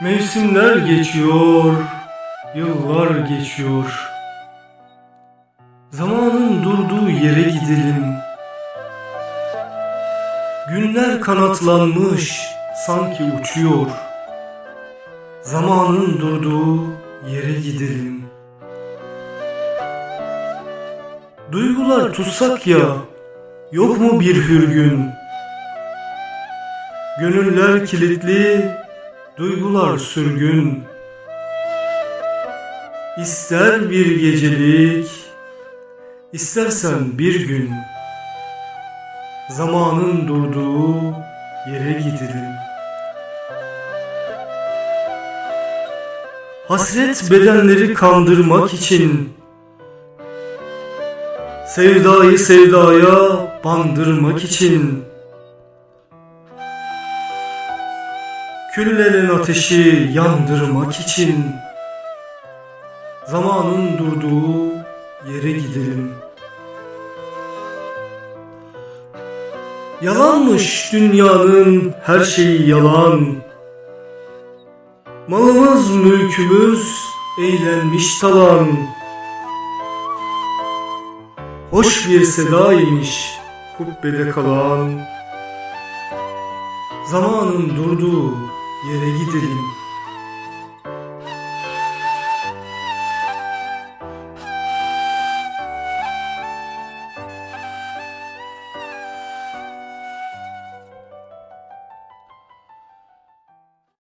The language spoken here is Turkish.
Mevsimler geçiyor, yıllar geçiyor. Zamanın durduğu yere gidelim. Günler kanatlanmış, sanki uçuyor. Zamanın durduğu yere gidelim. Duygular tutsak ya, yok mu bir hürgün? Gönüller kilitli, duygular sürgün. İster bir gecelik, istersen bir gün. Zamanın durduğu yere gidelim. Hasret bedenleri kandırmak için Sevdayı sevdaya bandırmak için Küllenen ateşi yandırmak için Zamanın durduğu yere gidelim. Yalanmış dünyanın her şeyi yalan. Malımız mülkümüz eğlenmiş talan. Hoş bir sedaymış kubbede kalan. Zamanın durduğu yere gidelim.